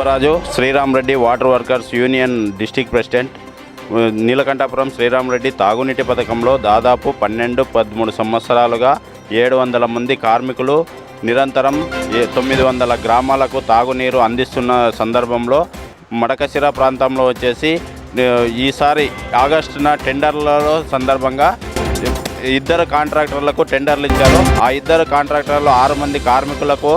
Subbaraju Sriram Reddy water workers union district president Neelakantapuram Sriram Reddy తాగునీటి పథకంలో దాదాపు పన్నెండు పదమూడు సంవత్సరాలుగా ఏడు వందల మంది కార్మికులు నిరంతరం తొమ్మిది వందల గ్రామాలకు తాగునీరు అందిస్తున్న సందర్భంలో మడకశిర ప్రాంతంలో వచ్చేసి ఈసారి ఆగస్టున టెండర్లలో సందర్భంగా ఇద్దరు కాంట్రాక్టర్లకు టెండర్లు ఇచ్చారు. ఆ ఇద్దరు కాంట్రాక్టర్లు ఆరు మంది కార్మికులకు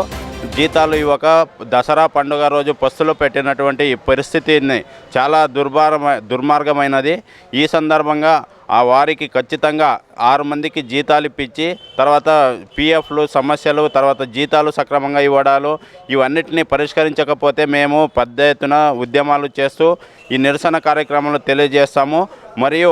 జీతాలు ఇవ్వక దసరా పండుగ రోజు పస్తులు పెట్టినటువంటి ఈ పరిస్థితిని చాలా దుర్భారమ దుర్మార్గమైనది. ఈ సందర్భంగా ఆ వారికి ఖచ్చితంగా ఆరు మందికి జీతాలు ఇప్పించి తర్వాత పిఎఫ్లు సమస్యలు తర్వాత జీతాలు సక్రమంగా ఇవ్వడాలు ఇవన్నిటిని పరిష్కరించకపోతే మేము పెద్ద ఎత్తున ఉద్యమాలు చేస్తూ ఈ నిరసన కార్యక్రమాలు తెలియజేస్తాము. మరియు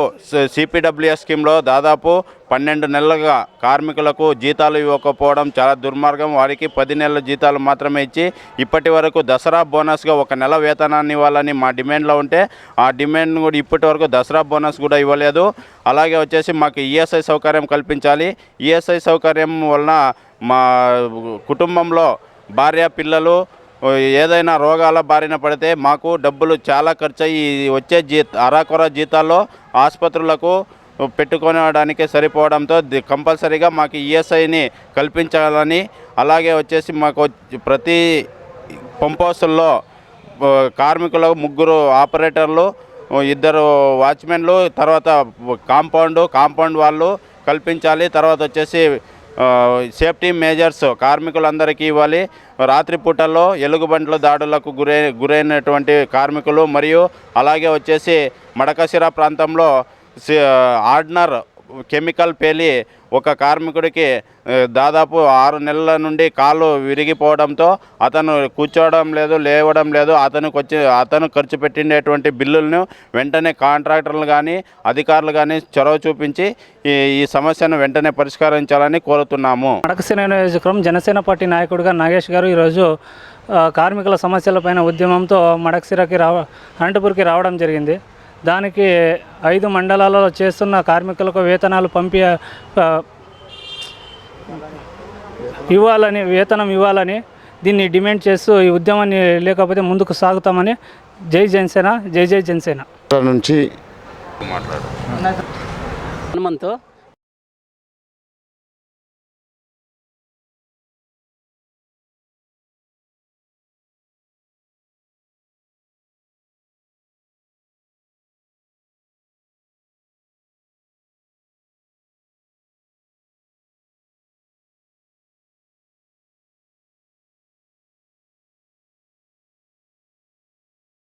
సిపిడబ్ల్యూఎస్ స్కీమ్లో దాదాపు పన్నెండు నెలలుగా కార్మికులకు జీతాలు ఇవ్వకపోవడం చాలా దుర్మార్గం. వారికి పది నెలల జీతాలు మాత్రమే ఇచ్చి ఇప్పటి వరకు దసరా బోనస్గా ఒక నెల వేతనాన్ని ఇవ్వాలని మా డిమాండ్లో ఉంటే ఆ డిమాండ్ కూడా ఇప్పటి వరకు దసరా బోనస్ కూడా ఇవ్వలేదు. అలాగే వచ్చేసి మాకు ఈఎస్ఐ సౌకర్యం కల్పించాలి. ఈఎస్ఐ సౌకర్యం వలన మా కుటుంబంలో భార్య పిల్లలు ఏదైనా రోగాల బారిన పడితే మాకు డబ్బులు చాలా ఖర్చు అయ్యి వచ్చే జీ అరాకొర జీతాల్లో ఆసుపత్రులకు పెట్టుకోవడానికి సరిపోవడంతో కంపల్సరీగా మాకు ఈఎస్ఐని కల్పించాలని అలాగే వచ్చేసి మాకు ప్రతి పంప్ హౌసుల్లో ముగ్గురు ఆపరేటర్లు ఇద్దరు వాచ్మెన్లు తర్వాత కాంపౌండ్ కాంపౌండ్ వాళ్ళు కల్పించాలి తర్వాత వచ్చేసి సేఫ్టీ మేజర్స్ కార్మికులందరికీ ఇవ్వాలి. రాత్రి పూటల్లో ఎలుగుబంట్ల దాడులకు గురై గురైనటువంటి కార్మికులు మరియు అలాగే వచ్చేసి మడకశిర ప్రాంతంలో సి- ఆర్డినర్ కెమికల్ పేలి ఒక కార్మికుడికి దాదాపు ఆరు నెలల నుండి కాళ్ళు విరిగిపోవడంతో అతను కూర్చోవడం లేదు లేవడం లేదు అతనికి వచ్చి అతను ఖర్చు పెట్టినటువంటి బిల్లులను వెంటనే కాంట్రాక్టర్లు కానీ అధికారులు కానీ చొరవ చూపించి ఈ ఈ సమస్యను వెంటనే పరిష్కరించాలని కోరుతున్నాము. మడకసేన నియోజకవర్గం జనసేన పార్టీ నాయకుడిగా నాగేష్ గారు ఈరోజు కార్మికుల సమస్యలపైన ఉద్యమంతో మడకశిరకి రావ అనంతపూర్కి రావడం జరిగింది. దానికి ఐదు మండలాలలో చేస్తున్న కార్మికులకు వేతనాలు పంపి ఇవ్వాలని వేతనం ఇవ్వాలని దీన్ని డిమాండ్ చేస్తూ ఈ ఉద్యమాన్ని లేకపోతే ముందుకు సాగుతామని జై జనసేన జై జై జనసేన. నుంచి మాట్లాడు హనుమంతు